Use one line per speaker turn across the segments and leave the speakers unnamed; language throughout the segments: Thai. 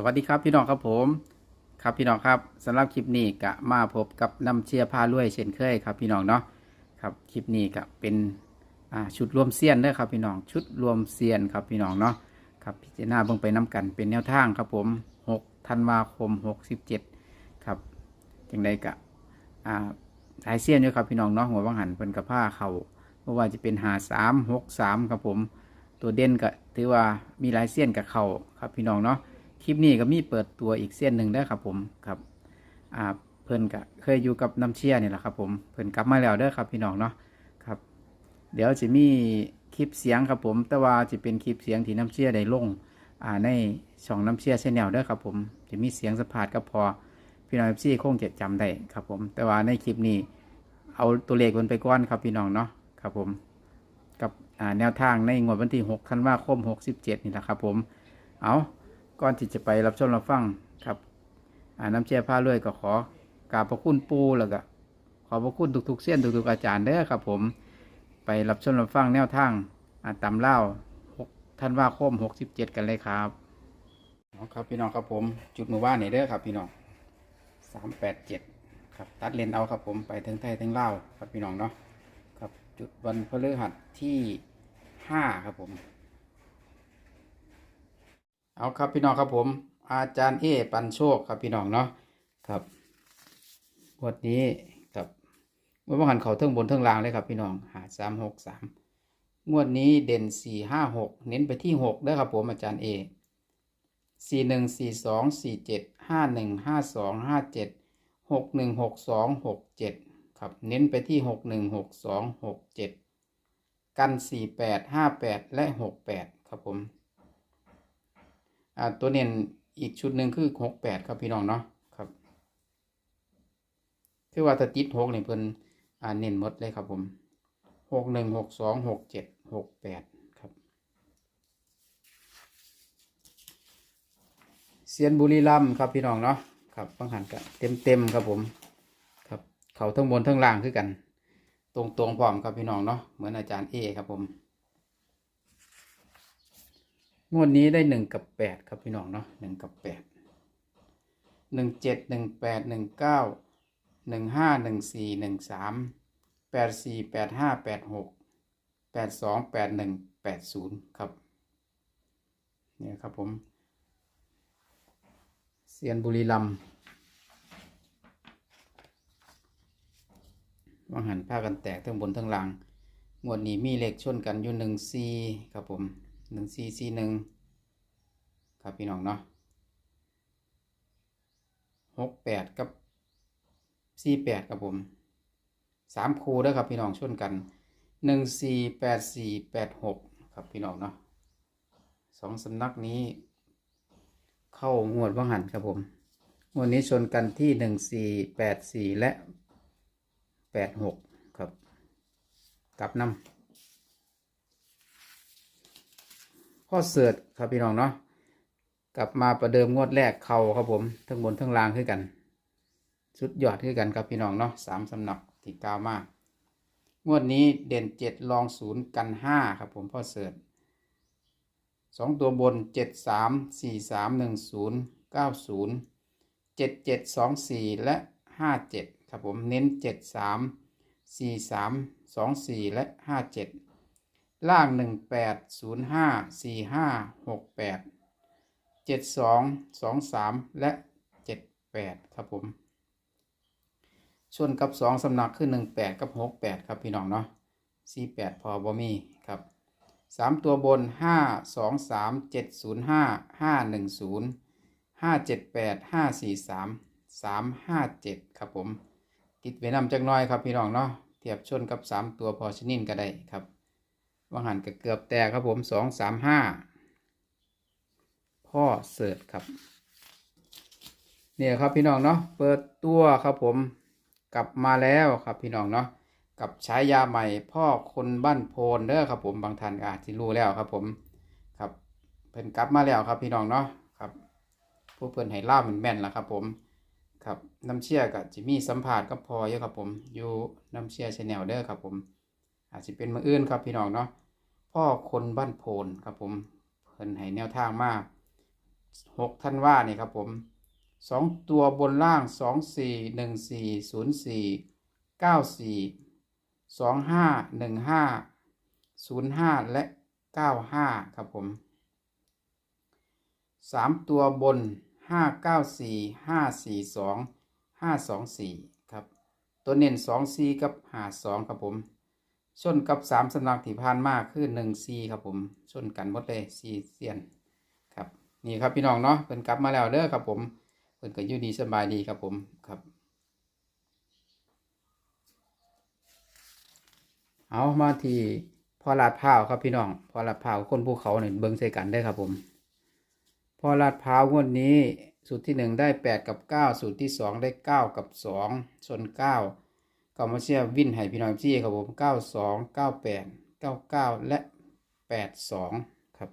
สวัสดีครับพี่น้องครับผม ครับพี่น้องครับสำหรับคลิปนี้ก็มาพบกับน้ำเชียร์ผ้าลุยเช่นเคยครับ พี่น้องเนาะครับคลิปนี้ก็เป็นชุดรวมเซียนเด้อครับพี่น้องชุดรวมเซียนครับพี่น้องเนาะครับพิจารณาเบิ่งไปน้กันเป็นแนวทางครับผม6ธันวาคม 67ครับจังใดกะอ่าหลายเซียนด้วยครับพี่น้องเนาะหัววังหันเพิ่นกับผ้าเขาเพราะว่าจะเป็นหาสามหกสามครับผม ตัวเด่นก็ถือว่ามีหลายเส้นกับเขาครับพี่น้องเนาะ คลิปนี้ก็มีเปิดตัวอีกเส้นหนึ่งได้อครับผมครับอ่าเพิ่นก็เคยอยู่กับน้ำเชี่ยนี่แหละครับผมเพิ่นกลับมาแล้วเด้อครับพี่น้องเนาะครับ เดี๋ยวจะมีคลิปเสียงครับผม แต่ว่าจะเป็นคลิปเสียงที่น้ำเชี่ยได้ลงอ่าในช่องน้ำเชี่ยชแนลเด้อครับผมจะมีเสียงสัมภาษณ์ก็พอพี่น้องเอฟซีคงจะจำได้ครับผม แต่ว่าในคลิปนี้ เอาตัวเลขมันไปก้อนครับพี่น้องเนาะครับผมกับอ่าแนวทางในงวดวันที่6ธันวาคม67นี่แหละครับผมเอา ก่อนที่จะไปรับชมรับฟังครับอ่าน้ำเชียผ้าเลื่อยก็ขอกราบพระคุณปูแล้วก็ขอบพระคุณทุกๆเส้นทุกๆอาจารย์เด้อครับ ผมไปรับชมรับฟังแนวทางอ่าตำเล่า6ธันว่าคม67กันเลยครับเอครับพี่น้องครับผมจุดมือว่านนี่เด้อครับ พี่น้อง387ครับตัดเลนเอาครับผมไปทั้งไทยทั้งเล่าครับพี่น้องเนาะครับจุดวันพฤหัสที่ห้าครับผม เอาครับพี่น้องครับผม อาจารย์เอปันโชคครับพี่น้องเนาะครับงวดนี้ครับงวดเมื่อหันเขาเทิงบนเทิงล่างเลยครับพี่น้องหาสามหกสามงวดนี้เด่นสี่ห้าหกเน้นไปที่หกได้ครับผมอาจารย์เอสี่หนึ่งสี่สองสี่เจ็ดห้าหนึ่งห้าสองห้าเจ็ดหกหนึ่งหกสองหกเจ็ดครับเน้นไปที่หกหนึ่งหกสองหกเจ็ดกันสี่แปดห้าแปดและหกแปดครับผม อ่าตัวเน้นอีกชุดหนึ่งคือหกแปดครับพี่น้องเนาะครับ คือว่าถ้าติดหกเนี่ยเพิ่นอ่าเน้นหมดเลยครับผมหกหนึ่งหกสองหกเจ็ดหกแปดครับเซียนบุรีรัมย์ครับพี่น้องเนาะครับฟังหันกันเต็มเต็มๆครับผมครับเขาทั้งบนทั้งล่างคือกัน ตรงตรงๆพร้อมครับพี่น้องเนาะเหมือนอาจารย์เอครับผม งวดนี้ได้หนึ่งกับแปดครับพี่น้องเนาะหนึ่งกับแปดหนึ่งเจ็ดหนึ่งแปดหนึ่งเก้าหนึ่งห้าหนึ่งสี่หนึ่งสามแปดสี่แปดห้าแปดหกแปดสองแปดหนึ่งแปดศูนย์ครับเนี่ยครับผมเซียนบุรีรัมย์วังหันผ้ากันแตกทั้งบนทั้งล่างงวดนี้มีเลขชนกันอยู่หนึ่งซีครับผม หนึ่งซีซีหนึ่งครับพี่น้องเนาะหกแปดกับซีแปดครับผมสามคูเด้อครับพี่น้องชนกันหนึ่งสี่แปดสี่แปดหกครับพี่น้องเนาะสองสำนักนี้ เข้างวดวังหันครับผมงวดนี้ชนกันที่หนึ่งสี่แปดสี่และแปดหกครับ กลับน้ำ พ่อเสือดครับพี่น้องเนาะกลับมาประเดิมงวดแรกเข่าครับผมทั้งบนทั้งล่างขึ้นกันสุดยอดขึ้นกันครับพี่น้องเนาะสามสำนักที่กาวมากงวดนี้เด่นเจ็ดรองศูนย์กันห้าครับผมพ่อเสือดสองตัวบนเจ็ดสามสี่สามหนึ่งศูนย์เก้าศูนย์เจ็ดเจ็ดสองสี่และห้าเจ็ดครับผมเน้นเจ็ดสามสี่สามสองสี่และห้าเจ็ด ล่างหนึ่งแปดศูนย์ห้าสี่ห้าหกแปดเจ็ดสองสองสามและเจ็ดแปดครับผม ส่วนกับสองสำนักคือหนึ่งแปดกับหกแปดครับพี่น้องเนาะสี่แปดพอบ่มีครับสามตัวบนห้าสองสามเจ็ดศูนย์ห้าห้าหนึ่งศูนย์ห้าเจ็ดแปดห้าสี่สามสามห้าเจ็ดครับผม ติดเวนำจักหน้อยครับพี่น้องเนาะเทียบชนกับสามตัวพอชนินก็ได้ครับ ว่างหันกเกือบแตกครับผมสองสามห้าพ่อเสิร์ชครับ เนี่ยครับพี่น้องเนาะเปิดตัวครับผมกลับมาแล้วครับพี่น้องเนาะกับฉายาใหม่พ่อคนบ้านโพนเด้อครับผมบางท่านอาจจะรู้แล้วครับผมครับเพิ่นกลับมาแล้วครับพี่น้องเนาะครับผู้เพิ่นให้ล่ามันแม่นแล้วครับผมครับน้ำเชี่ยกับจิมีสัมผัสก็พอเยอะครับผมอยู่น้ำเชี่ยชแนลเด้อครับผม อาจจะเป็นมืออื่นครับพี่น้องเนาะพ่อคนบ้านโพนครับผมเพิ่นให้แนวทางมาหกท่านว่านี่ครับผมสองตัวบนล่างสองสี่หนึ่งสี่ศูนย์สี่เก้าสี่สองห้าหนึ่งห้าศูนย์ห้าและเก้าห้าครับผมสามตัวบนห้าเก้าสี่ห้าสี่สองห้าสองสี่ครับ ตัวเน้นสองสี่กับหาสองครับผม ชนกับสามสำนักที่ผ่านมาคือหนึ่งซีครับผมชนกันหมดเลยซีเซียนครับนี่ครับพี่น้องเนาะเพิ่นกลับมาแล้วเด้อครับผมเพิ่นก็อยู่ดีสบายดีครับผมครับเอามาที่พอลาดพร้าวครับพี่น้องพอลาดพร้าวคนภูเขาเนี่ยเบิ่งใส่กันได้ครับผมพอลาดพร้าวงวดนี้สูตรที่หนึ่งได้แปดกับเก้าสูตรที่สองได้เก้ากับสองชนเก้า ก็มาเชียร์วินให้พี่น้องจี้ครับผม 92 98 99 และ 82 ครับ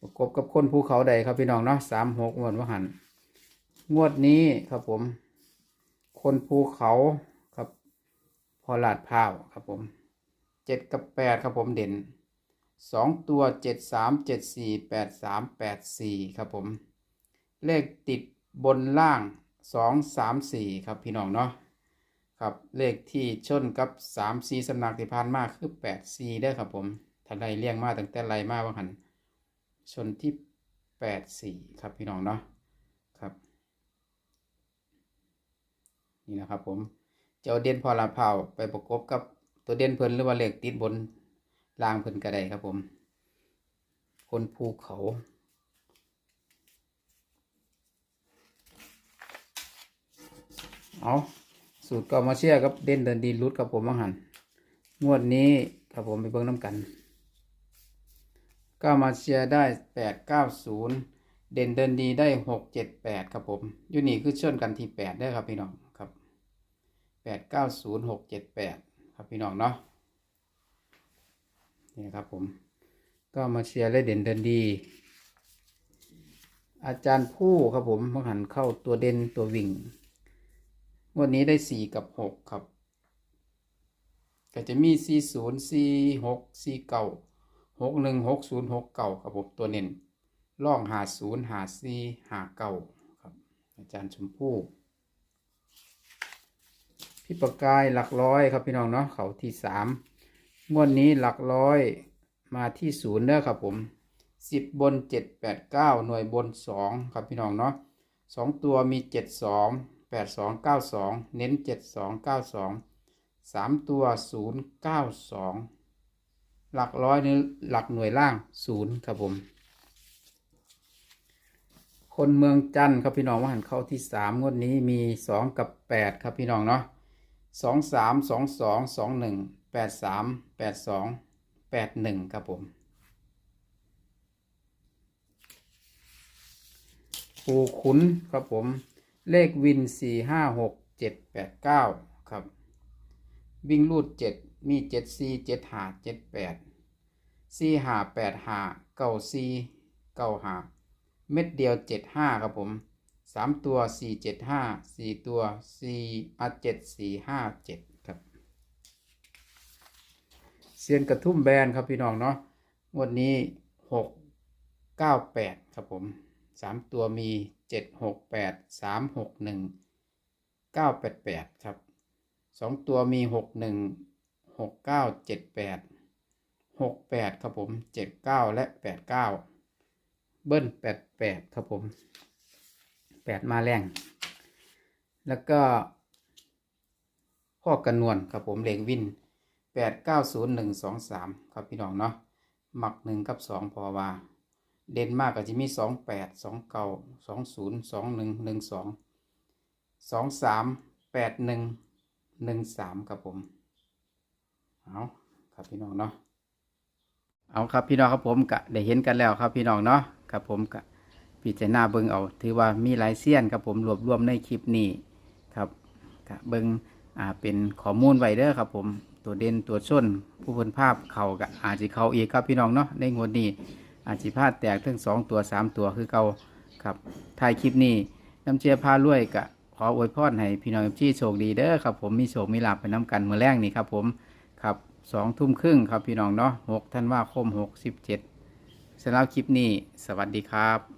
ประกบกับคนภูเขาใดครับพี่น้องเนาะ36งวดว่าหัน งวดนี้ครับผม คนภูเขาครับ พอลาดพราวครับผม 7 กับ 8 ครับผมเด่น 2 ตัว 73 74 83 84 ครับผม เลขติดบนล่าง สองสามสี่ครับพี่น้องเนาะครับเลขที่ชนกับสามสี่สำนักที่ผ่านมาคือแปดสี่ได้อครับผมถ้าไล่เลี่ยงมาตั้งแต่ไล่มาว่าหันชนที่แปดสี่ครับพี่น้องเนาะครับนี่นะครับผมจะเอาเด่นพอลาเผาไปประกบกับตัวเด่นเพิ่นหรือว่าเลขติดบนล่างเพิ่นก็ไดครับผม คนภูเขา เอาสูตรก็มาเชียร์กับเด่นเดินดีรุดกับผมมาหันงวดนี้ครับผมไปเบิ่งน้ำกันก็มาเชียร์ได้แปดเก้าศูนย์เด่นเดินดีได้หกเจ็ดแปดครับผมยูนี่คือเชื่อกันที่แปดได้ครับพี่น้องครับแปดเก้าศูนย์หกเจ็ดแปดครับพี่น้องเนาะนี่ครับผมก็มาเชียร์และเด่นเดินดี อาจารย์ผู้ครับผมมาหันเข้าตัวเด่นตัววิ่ง วันนี้ได้สี่กับหกครับ ก็จะมีสี่ศูนย์สี่หกสี่เก้าหกหนึ่งหกศูนย์หกเก้าครับผมตัวเน้นล่องหาศูนย์หาสี่หาเก้าครับ อาจารย์ชมพู่พี่ประกายหลักร้อยครับพี่น้องเนาะเขาที่สามงวดนี้หลักร้อยมาที่ศูนย์เด้อครับผมสิบบนเจ็ดแปดเก้าหน่วยบนสองครับพี่น้องเนาะสองตัวมีเจ็ดสอง แปดสองเก้าสองเน้นเจ็ดสองเก้าสองสามตัวศูนย์เก้าสองหลักร้อยในหลักหน่วยล่างศูนย์ครับผม คนเมืองจันทร์ครับพี่น้องว่าหันเข้าที่สามงวดนี้มีสองกับแปดครับพี่น้องเนาะสองสามสองสองสองหนึ่งแปดสามแปดสองแปดหนึ่งครับผมปูขุนครับผม เลขวินสี่ห้าหกเจ็ดแปดเก้าครับ วิ่งรูดเจ็ดมีเจ็ดสี่เจ็ดหาเจ็ดแปดสี่หาแปดหาเก้าสี่เก้าหาเม็ดเดียวเจ็ดห้าครับผมสามตัวสี่เจ็ดห้าสี่ตัวสี่อะเจ็ดสี่ห้าเจ็ดครับเซียนกระทุ่มแบรนด์ครับพี่น้องเนาะ วันนี้หกเก้าแปดครับผม สามตัวมีเจ็ดหกแปดสามหกหนึ่งเก้าแปดแปดครับสองตัวมีหกหนึ่งหกเก้าเจ็ดแปดหกแปดครับผมเจ็ดเก้าและแปดเก้าเบิ้ลแปดแปดครับผมแปดมาแรง แล้วก็พ่อกันนวลครับผมเลงวินแปดเก้าศูนย์หนึ่งสองสามครับพี่น้องเนาะหมักหนึ่งกับสองพอว่า เด่นมากก็จะมีสองแปดสองเก้าสองศูนย์สองหนึ่งหนึ่งสองสองสามแปดหนึ่งหนึ่งสามครับผมเอาครับพี่น้องเนาะเอาครับพี่น้องครับผมกะได้เห็นกันแล้วครับพี่น้องเนาะครับผมกะพิจารณาเบิ่งเอา ถือว่ามีหลายเสี้ยนครับผมรวบรวมในคลิปนี้ครับกะเบิ่งอ่าเป็นข้อมูลไว้เด้อครับผมตัวเด่นตัวส้นผู้เพ้นภาพเขากะอาจจะเขาอีกครับพี่น้องเนาะในงวดนี้ อาจจะพลาดแตกทั้งสองตัวสามตัวคือเก่าครับถ่ายคลิปนี้น้ำเชียร์พารวยกะขออวยพรให้พี่น้องที่โชคดีเด้อครับผมมีโชคมีลาบไปน้ำกันเมื่อแรกนี่ครับผมครับสองทุ่มครึ่งครับพี่น้องเนาะหกท่านว่าคมหกสิบเจ็ดสำหรับคลิปนี้ สวัสดีครับ